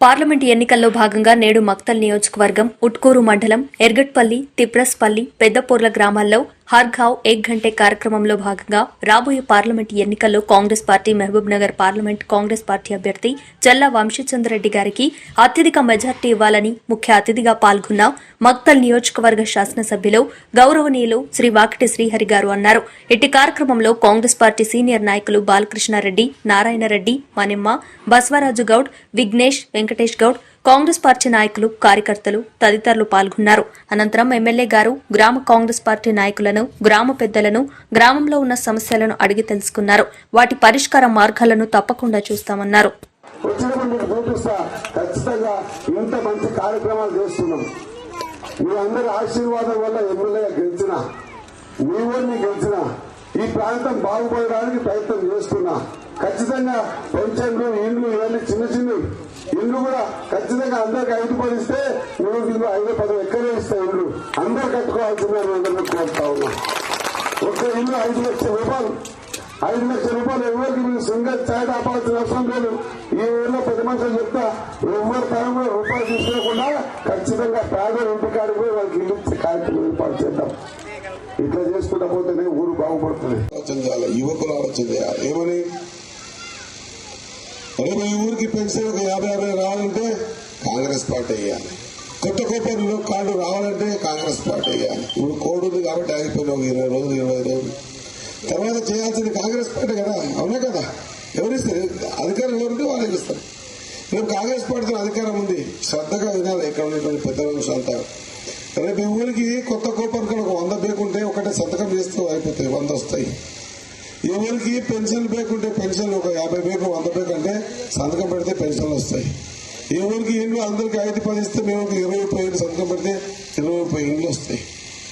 Parliament ఎన్నికల్లో భాగంగా నేడు మక్తల్ నియోజకవర్గం ఉట్కూరు మండలం ఎర్గట్పల్లి తిప్రస్పల్లి పెద్దపూర్ల గ్రామాల్లో హర్ ఘావ్ ఏక్ ఘంటే కార్యక్రమంలో భాగంగా రాబోయే పార్లమెంట్ ఎన్నికల్లో Congress party Mahabub Nagar parliament Congress party అభ్యర్థి చల్లా వంశీచంద్రెడ్డి గారికి అత్యధిక మెజార్టీ ఇవ్వాలని ముఖ్య అతిథిగా పాల్గొన్న మక్తల్ నియోజకవర్గ శాసనసభ్యులు గౌరవనీయులు శ్రీ వాకిటి శ్రీహరి గారు అన్నారు. ఇట్టి కార్యక్రమంలో కాంగ్రెస్ పార్టీ సీనియర్ నాయకులు బాలకృష్ణారెడ్డి నారాయణరెడ్డి మనిమ్మ బసవరాజు గౌడ్ విఘ్నేష్ వెంకటేష్ గౌడ్ కాంగ్రెస్ పార్టీ నాయకులు కార్యకర్తలు తదితరులు పాల్గొన్నారు. అనంతరం ఎమ్మెల్యే గారు గ్రామ కాంగ్రెస్ పార్టీ నాయకులను గ్రామ పెద్దలను గ్రామంలో ఉన్న సమస్యలను అడిగి తెలుసుకున్నారు. వాటి పరిష్కార మార్గాలను తప్పకుండా చూస్తామన్నారు. ఇంత మంచి కార్యక్రమాలు చేస్తున్నాం. మీ అందరి ఆశీర్వాదం వల్ల ఎమ్మెల్యే గెలిచిన మీ ఊరిని గెలిచిన ఈ ప్రాంతం బాగుపడడానికి ప్రయత్నం చేస్తున్నా. ఖచ్చితంగా పెన్షన్లు ఇండ్లు ఇవన్నీ చిన్న చిన్న ఇండ్లు కూడా ఖచ్చితంగా అందరికి ఐదు పది ఇస్తే మూడు ఇల్లు ఐదు పది ఎక్కడే ఇస్తాయి ఇండ్లు. అందరు కట్టుకోవాల్సిందని అందరినీ కోరుతా ఉన్నా. ఒక్క ఇల్లు ఐదు లక్షల రూపాయలు. ఐదు లక్షల రూపాయలు ఎవరికి మీరు సింగల్ ఛాయ్ ఆపాల్సిన అవసరం లేదు. ఈ ఊళ్ళో పది మనుషులు చెప్తా ఎవరి తరం రూపాయలు తీసుకోకుండా ఖచ్చితంగా పేదల ఇంటికాడికి పోయి వాళ్ళకి ఇల్లు ఇచ్చే కార్యక్రమం ఏర్పాటు చేద్దాం. ఇట్లా చేసుకుంటా పోతేనే ఊరు బాగుపడుతుంది. ఆలోచన చేయాలి యువకులు ఆలోచన చేయాలి ఏమని? రేపు ఈ ఊరికి పెన్షన్ ఒక యాభై యాభై రావాలంటే కాంగ్రెస్ పార్టీ వేయాలి. కొత్త కోపంలో కార్డు రావాలంటే కాంగ్రెస్ పార్టీ వేయాలి. ఇప్పుడు కోడ్ ఉంది కాబట్టి ఆగిపోయింది ఒక ఇరవై రోజులు ఇరవై రోజులు. తర్వాత చేయాల్సింది కాంగ్రెస్ పార్టీ కదా. అవునా కదా? ఎవరిస్తారు అధికారం ఎవరుంటే వాళ్ళకి ఇస్తారు రేపు కాంగ్రెస్ పార్టీతో అధికారం ఉంది. శ్రద్ధగా వినాలి. ఇక్కడ ఉన్నటువంటి పెద్ద మనుషులు అంతా రేపు ఈ ఊరికి కొత్త కోపానికి ఒక వంద బేకుంటే ఒకటే సంతకం చేస్తూ అయిపోతాయి. వంద వస్తాయి. ఎవరికి పెన్షన్ బేకుంటే పెన్షన్ ఒక యాభై బ్యాక్ వంద బ్యాక్ అంటే సంతకం పెడితే పెన్షన్లు వస్తాయి. ఎవరికి ఇండ్లు అందరికి ఐదు పది ఇస్తే మేము ఇరవై ముప్పై సంతకం పెడితే ఇరవై ముప్పై ఇండ్లు వస్తాయి.